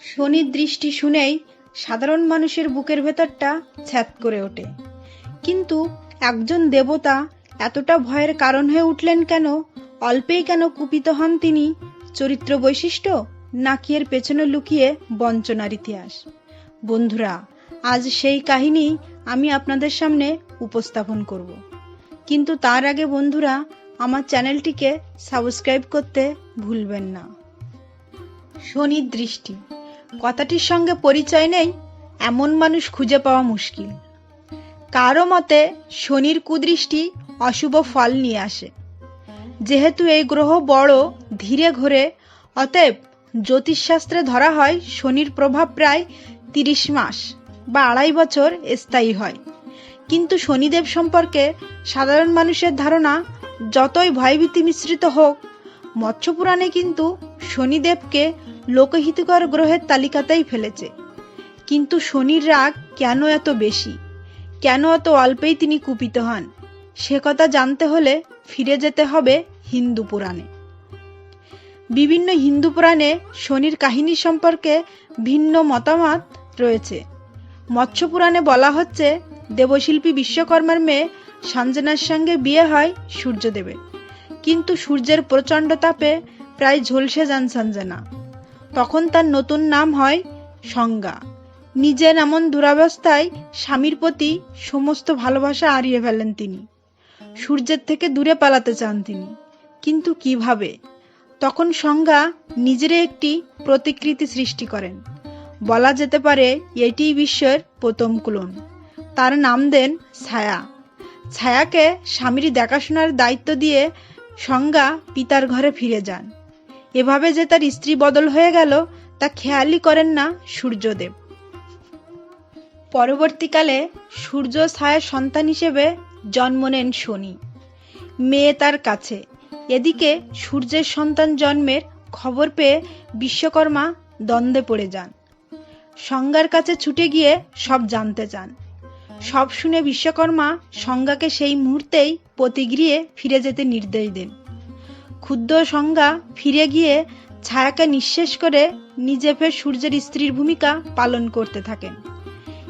শনির দৃষ্টি শুনেই সাধারণ মানুষের বুকের ভেতরটা ছ্যাত করে ওঠে। কিন্তু একজন দেবতা এতটা ভয়ের কারণ হয়ে উঠলেন কেন? অল্পেই কেন কুপিত হন তিনি? চরিত্র বৈশিষ্ট্য নাকি এর পেছনে লুকিয়ে বঞ্চনার ইতিহাস? বন্ধুরা, আজ সেই কাহিনী আমি আপনাদের সামনে উপস্থাপন করব। কিন্তু তার আগে বন্ধুরা, আমার চ্যানেলটিকে সাবস্ক্রাইব করতে ভুলবেন না। শনির দৃষ্টি কথাটির সঙ্গে পরিচয় নেই, এমন মানুষ খুঁজে পাওয়া মুশকিল। কারও মতে, শনির কুদৃষ্টি অশুভ ফল নিয়ে আসে। যেহেতু এই গ্রহ বড়, ধীরে ঘোরে, অতএব জ্যোতিষশাস্ত্রে ধরা হয় শনির প্রভাব প্রায় তিরিশ মাস বা আড়াই বছর স্থায়ী হয়। কিন্তু শনিদেব সম্পর্কে সাধারণ মানুষের ধারণা যতই ভয়ভীতি মিশ্রিত হোক, মৎস্যপুরাণে কিন্তু শনিদেবকে লোকহিতকর গ্রহের তালিকাতেই ফেলেছে। কিন্তু শনির রাগ কেন এত বেশি? কেন এত অল্পেই তিনি কুপিত হন? সে কথা জানতে হলে ফিরে যেতে হবে হিন্দু পুরাণে। বিভিন্ন হিন্দু পুরাণে শনির কাহিনী সম্পর্কে ভিন্ন মতামত রয়েছে। মৎস্য পুরাণে বলা হচ্ছে, দেবশিল্পী বিশ্বকর্মার মেয়ে সঞ্জনার সঙ্গে বিয়ে হয় সূর্যদেবের। কিন্তু সূর্যের প্রচণ্ড তাপে প্রায় ঝলসে যান সঞ্জনা। তখন তার নতুন নাম হয় সংজ্ঞা। নিজের এমন দুরাবস্থায় স্বামীর প্রতি সমস্ত ভালোবাসা হারিয়ে ফেলেন তিনি। সূর্যের থেকে দূরে পালাতে চান তিনি। কিন্তু কীভাবে? তখন সংজ্ঞা নিজেরই একটি প্রতিকৃতি সৃষ্টি করেন। বলা যেতে পারে এটিই বিশ্বের প্রথম কুলন। তার নাম দেন ছায়া। ছায়াকে স্বামীর দেখাশোনার দায়িত্ব দিয়ে সংজ্ঞা পিতার ঘরে ফিরে যান। এভাবে যে তার স্ত্রী বদল হয়ে গেল, তা খেয়ালই করেন না সূর্যদেব। পরবর্তীকালে সূর্য ছায়ার সন্তান হিসেবে জন্ম নেন শনি। মেয়ে তার কাছে। এদিকে সূর্যের সন্তান জন্মের খবর পেয়ে বিশ্বকর্মা দ্বন্দ্বে পড়ে যান। সংজ্ঞার কাছে ছুটে গিয়ে সব জানতে চান। সব শুনে বিশ্বকর্মা সংজ্ঞাকে সেই মুহূর্তেই প্রতিগৃহে ফিরে যেতে নির্দেশ দেন। ক্ষুদ্র সংজ্ঞা ফিরে গিয়ে ছায়াকে নিঃশেষ করে নিজে ফের সূর্যের স্ত্রীর ভূমিকা পালন করতে থাকেন।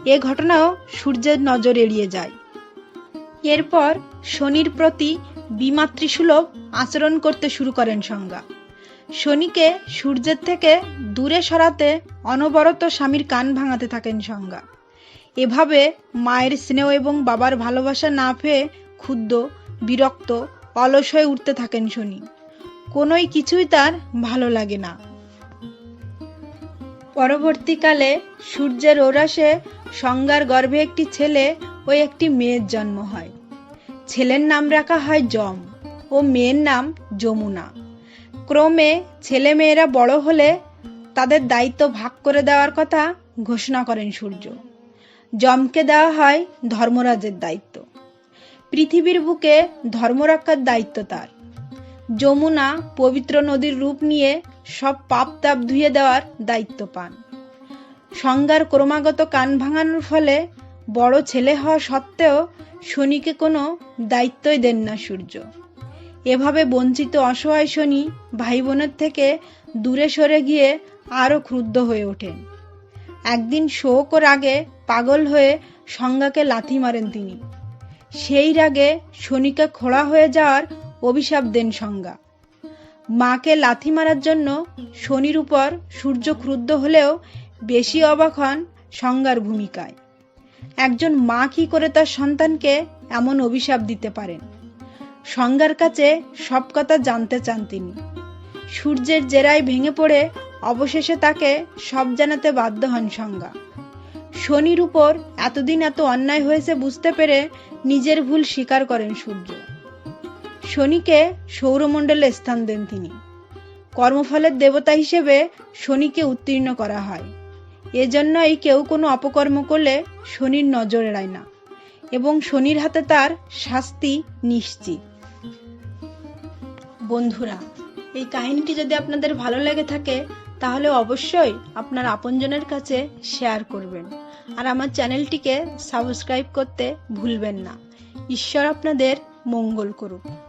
এ ঘটনাও সূর্যের নজর এড়িয়ে যায়। এরপর শনির প্রতি বিমাতৃসুলভ আচরণ করতে শুরু করেন সংজ্ঞা। শনিকে সূর্যের থেকে দূরে সরাতে অনবরত স্বামীর কান ভাঙাতে থাকেন সংজ্ঞা। এভাবে মায়ের স্নেহ এবং বাবার ভালোবাসা না পেয়ে ক্ষুদ্র বিরক্ত, অলস হয়ে উঠতে থাকেন শনি। কোনোই কিছুই তার ভালো লাগে না। পরবর্তীকালে সূর্যের ওরাসে সংজ্ঞার গর্ভে একটি ছেলে ও একটি মেয়ের জন্ম হয়। ছেলের নাম রাখা হয় যম ও মেয়ের নাম যমুনা। ক্রমে ছেলে মেয়েরা বড় হলে তাদের দায়িত্ব ভাগ করে দেওয়ার কথা ঘোষণা করেন সূর্য। যমকে দেওয়া হয় ধর্মরাজের দায়িত্ব। পৃথিবীর বুকে ধর্মরক্ষার দায়িত্ব তার। যমুনা পবিত্র নদীর রূপ নিয়ে সব পাপ তাপ ধুয়ে দেওয়ার দায়িত্ব পান। সংজ্ঞার ক্রমাগত কান ভাঙানোর ফলে বড় ছেলে হওয়া সত্ত্বেও শনিকে কোনো দায়িত্বই দেন না সূর্য। এভাবে বঞ্চিত অসহায় শনি ভাই বোনের থেকে দূরে সরে গিয়ে আরও ক্রুদ্ধ হয়ে ওঠেন। একদিন শোক ও রাগে পাগল হয়ে সংজ্ঞাকে লাথি মারেন তিনি। সেই রাগে শনিকে খোড়া হয়ে যাওয়ার অভিশাপ দেন সংজ্ঞা। মাকে লাথি মারার জন্য শনির উপর সূর্য ক্রুদ্ধ হলেও বেশি অবাক হন সংজ্ঞার ভূমিকায়। একজন মা কি করে তার সন্তানকে এমন অভিশাপ দিতে পারেন? সংজ্ঞার কাছে সব কথা জানতে চান তিনি। সূর্যের জেরায় ভেঙে পড়ে অবশেষে তাকে সব জানাতে বাধ্য হন সংজ্ঞা। শনির উপর এতদিন এত অন্যায় হয়েছে বুঝতে পেরে নিজের ভুল স্বীকার করেন সূর্য। শনিকে সৌরমণ্ডলে স্থান দেন তিনি। কর্মফলের দেবতা হিসেবে শনিকে উত্তীর্ণ করা হয়। এজন্যই কেউ কোনো অপকর্ম করলে শনির নজর এড়ায় না এবং শনির হাতে তার শাস্তি নিশ্চিত। বন্ধুরা, এই কাহিনীটি যদি আপনাদের ভালো লেগে থাকে, তাহলে অবশ্যই আপনার আপনজনের কাছে শেয়ার করবেন। আর আমার চ্যানেলটিকে সাবস্ক্রাইব করতে ভুলবেন না। ঈশ্বর আপনাদের মঙ্গল করুক।